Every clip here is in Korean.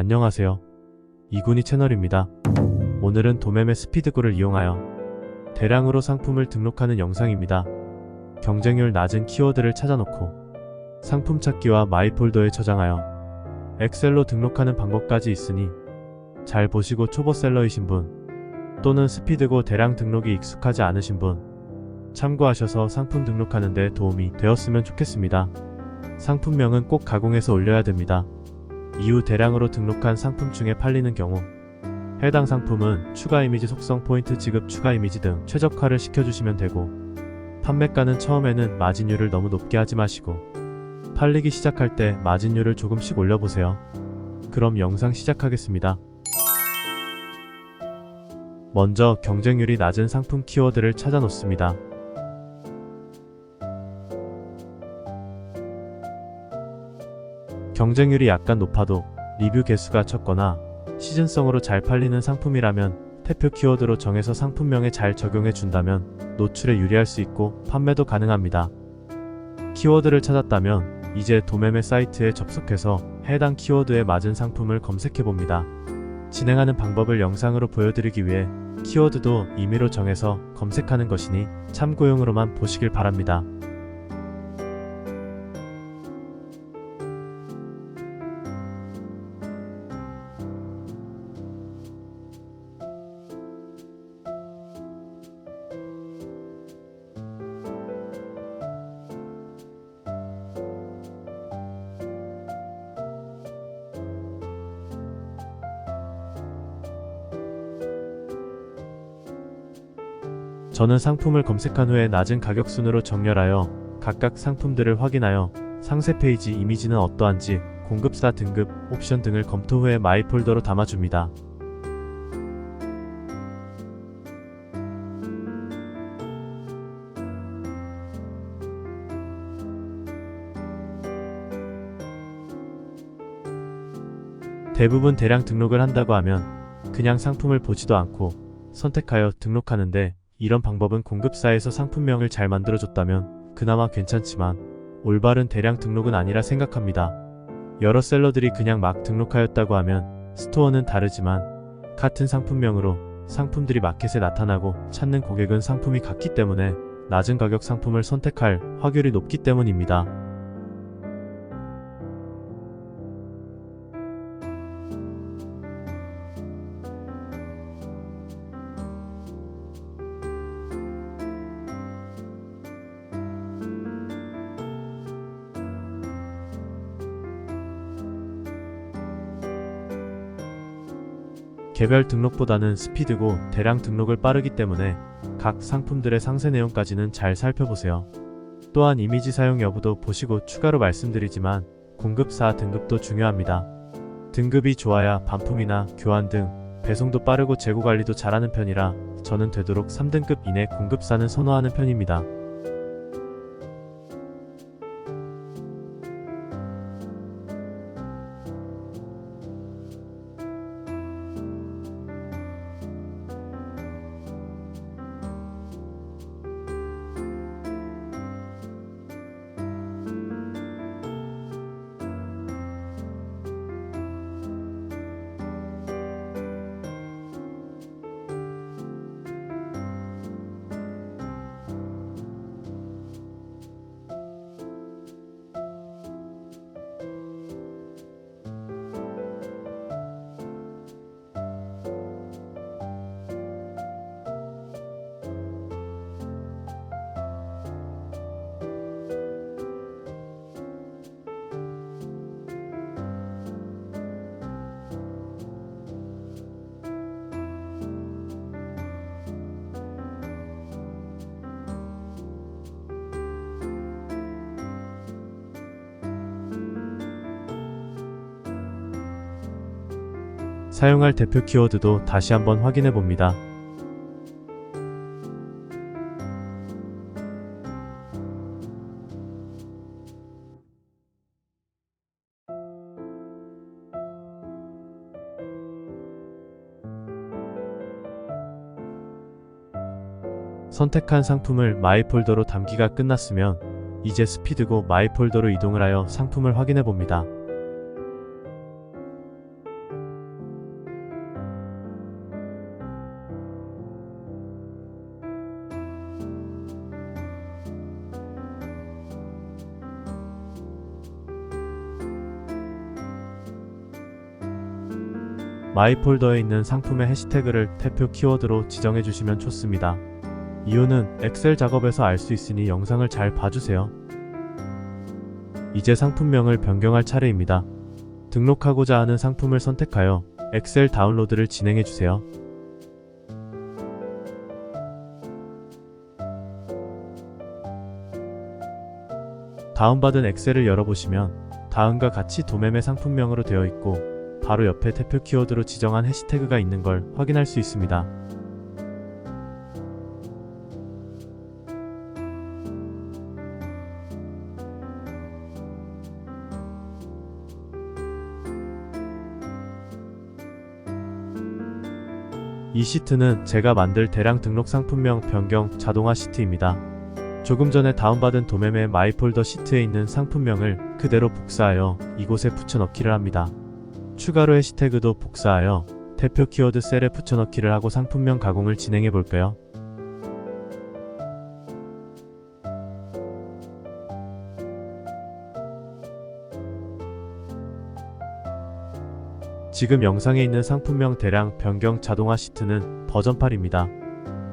안녕하세요. 이군이 채널입니다. 오늘은 도매매 스피드고를 이용하여 대량으로 상품을 등록하는 영상입니다. 경쟁률 낮은 키워드를 찾아놓고 상품 찾기와 마이 폴더에 저장하여 엑셀로 등록하는 방법까지 있으니 잘 보시고 초보셀러이신 분 또는 스피드고 대량 등록이 익숙하지 않으신 분 참고하셔서 상품 등록하는 데 도움이 되었으면 좋겠습니다. 상품명은 꼭 가공해서 올려야 됩니다. 이후 대량으로 등록한 상품 중에 팔리는 경우 해당 상품은 추가 이미지 속성 포인트 지급 추가 이미지 등 최적화를 시켜주시면 되고 판매가는 처음에는 마진율을 너무 높게 하지 마시고 팔리기 시작할 때 마진율을 조금씩 올려보세요. 그럼 영상 시작하겠습니다. 먼저 경쟁률이 낮은 상품 키워드를 찾아 놓습니다. 경쟁률이 약간 높아도 리뷰 개수가 적거나 시즌성으로 잘 팔리는 상품이라면 대표 키워드로 정해서 상품명에 잘 적용해 준다면 노출에 유리할 수 있고 판매도 가능합니다. 키워드를 찾았다면 이제 도매매 사이트에 접속해서 해당 키워드에 맞은 상품을 검색해 봅니다. 진행하는 방법을 영상으로 보여드리기 위해 키워드도 임의로 정해서 검색하는 것이니 참고용으로만 보시길 바랍니다. 저는 상품을 검색한 후에 낮은 가격 순으로 정렬하여 각각 상품들을 확인하여 상세 페이지 이미지는 어떠한지 공급사 등급, 옵션 등을 검토 후에 마이 폴더로 담아줍니다. 대부분 대량 등록을 한다고 하면 그냥 상품을 보지도 않고 선택하여 등록하는데 이런 방법은 공급사에서 상품명을 잘 만들어줬다면 그나마 괜찮지만 올바른 대량 등록은 아니라 생각합니다. 여러 셀러들이 그냥 막 등록하였다고 하면 스토어는 다르지만 같은 상품명으로 상품들이 마켓에 나타나고 찾는 고객은 상품이 같기 때문에 낮은 가격 상품을 선택할 확률이 높기 때문입니다. 개별 등록보다는 스피드고 대량 등록을 빠르기 때문에 각 상품들의 상세 내용까지는 잘 살펴보세요. 또한 이미지 사용 여부도 보시고 추가로 말씀드리지만 공급사 등급도 중요합니다. 등급이 좋아야 반품이나 교환 등 배송도 빠르고 재고 관리도 잘하는 편이라 저는 되도록 3등급 이내 공급사는 선호하는 편입니다. 사용할 대표 키워드도 다시 한번 확인해 봅니다. 선택한 상품을 마이 폴더로 담기가 끝났으면 이제 스피드고 마이 폴더로 이동을 하여 상품을 확인해 봅니다. 마이 폴더에 있는 상품의 해시태그를 대표 키워드로 지정해 주시면 좋습니다. 이유는 엑셀 작업에서 알 수 있으니 영상을 잘 봐주세요. 이제 상품명을 변경할 차례입니다. 등록하고자 하는 상품을 선택하여 엑셀 다운로드를 진행해 주세요. 다운받은 엑셀을 열어보시면 다음과 같이 도매매 상품명으로 되어 있고 바로 옆에 대표 키워드로 지정한 해시태그가 있는 걸 확인할 수 있습니다. 이 시트는 제가 만들 대량 등록 상품명 변경 자동화 시트입니다. 조금 전에 다운받은 도매매 마이폴더 시트에 있는 상품명을 그대로 복사하여 이곳에 붙여넣기를 합니다. 추가로 해시태그도 복사하여 대표 키워드 셀에 붙여넣기를 하고 상품명 가공을 진행해 볼까요? 지금 영상에 있는 상품명 대량 변경 자동화 시트는 버전 8입니다.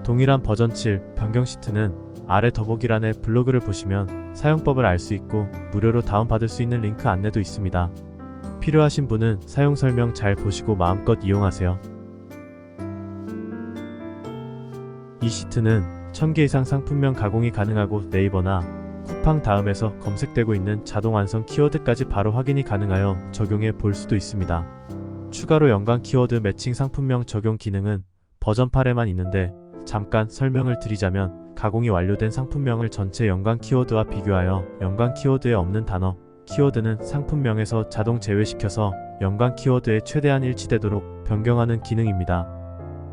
동일한 버전 7 변경 시트는 아래 더보기란에 블로그를 보시면 사용법을 알 수 있고 무료로 다운받을 수 있는 링크 안내도 있습니다. 필요하신 분은 사용 설명 잘 보시고 마음껏 이용하세요. 이 시트는 1000개 이상 상품명 가공이 가능하고 네이버나 쿠팡 다음에서 검색되고 있는 자동 완성 키워드까지 바로 확인이 가능하여 적용해 볼 수도 있습니다. 추가로 연관 키워드 매칭 상품명 적용 기능은 버전 8에만 있는데 잠깐 설명을 드리자면 가공이 완료된 상품명을 전체 연관 키워드와 비교하여 연관 키워드에 없는 단어, 키워드는 상품명에서 자동 제외시켜서 연관 키워드에 최대한 일치되도록 변경하는 기능입니다.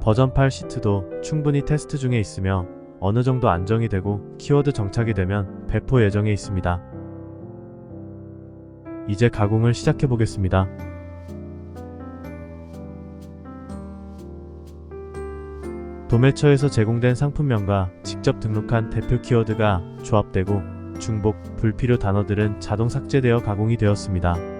버전 8 시트도 충분히 테스트 중에 있으며 어느 정도 안정이 되고 키워드 정착이 되면 배포 예정에 있습니다. 이제 가공을 시작해 보겠습니다. 도매처에서 제공된 상품명과 직접 등록한 대표 키워드가 조합되고 중복, 불필요 단어들은 자동 삭제되어 가공이 되었습니다.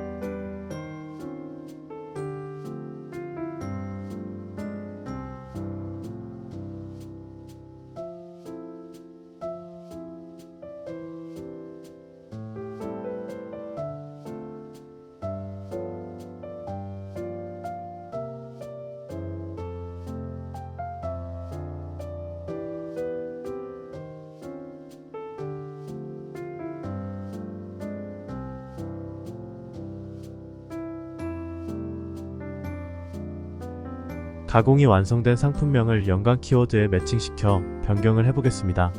가공이 완성된 상품명을 연관 키워드에 매칭시켜 변경을 해보겠습니다.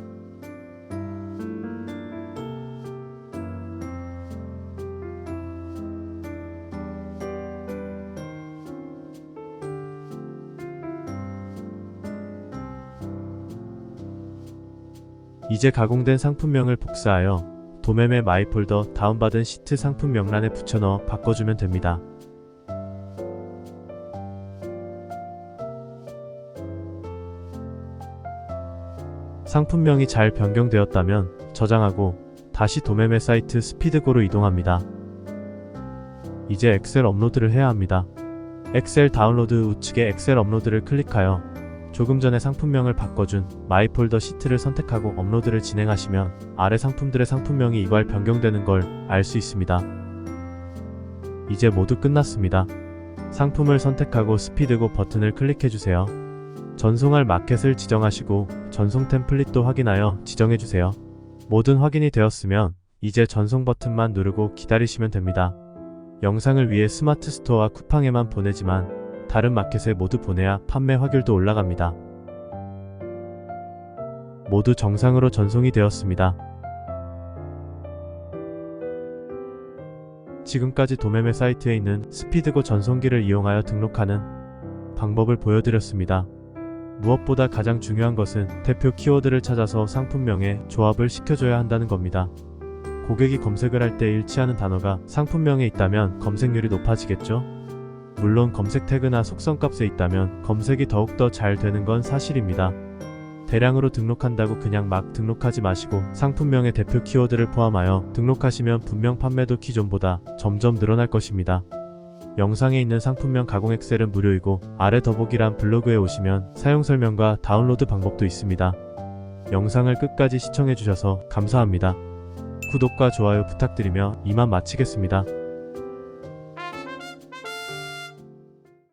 이제 가공된 상품명을 복사하여 도매매 마이 폴더 다운받은 시트 상품 명란에 붙여넣어 바꿔주면 됩니다. 상품명이 잘 변경되었다면 저장하고 다시 도매매 사이트 스피드고로 이동합니다. 이제 엑셀 업로드를 해야 합니다. 엑셀 다운로드 우측에 엑셀 업로드를 클릭하여 조금 전에 상품명을 바꿔준 마이 폴더 시트를 선택하고 업로드를 진행하시면 아래 상품들의 상품명이 이괄 변경되는 걸 알 수 있습니다. 이제 모두 끝났습니다. 상품을 선택하고 스피드고 버튼을 클릭해주세요. 전송할 마켓을 지정하시고 전송 템플릿도 확인하여 지정해주세요. 모든 확인이 되었으면 이제 전송 버튼만 누르고 기다리시면 됩니다. 영상을 위해 스마트 스토어와 쿠팡에만 보내지만 다른 마켓에 모두 보내야 판매 확률도 올라갑니다. 모두 정상으로 전송이 되었습니다. 지금까지 도매매 사이트에 있는 스피드고 전송기를 이용하여 등록하는 방법을 보여드렸습니다. 무엇보다 가장 중요한 것은 대표 키워드를 찾아서 상품명에 조합을 시켜줘야 한다는 겁니다. 고객이 검색을 할 때 일치하는 단어가 상품명에 있다면 검색률이 높아지겠죠? 물론 검색 태그나 속성 값에 있다면 검색이 더욱더 잘 되는 건 사실입니다. 대량으로 등록한다고 그냥 막 등록하지 마시고 상품명의 대표 키워드를 포함하여 등록하시면 분명 판매도 기존보다 점점 늘어날 것입니다. 영상에 있는 상품명 가공 엑셀은 무료이고 아래 더보기란 블로그에 오시면 사용 설명과 다운로드 방법도 있습니다. 영상을 끝까지 시청해주셔서 감사합니다. 구독과 좋아요 부탁드리며 이만 마치겠습니다.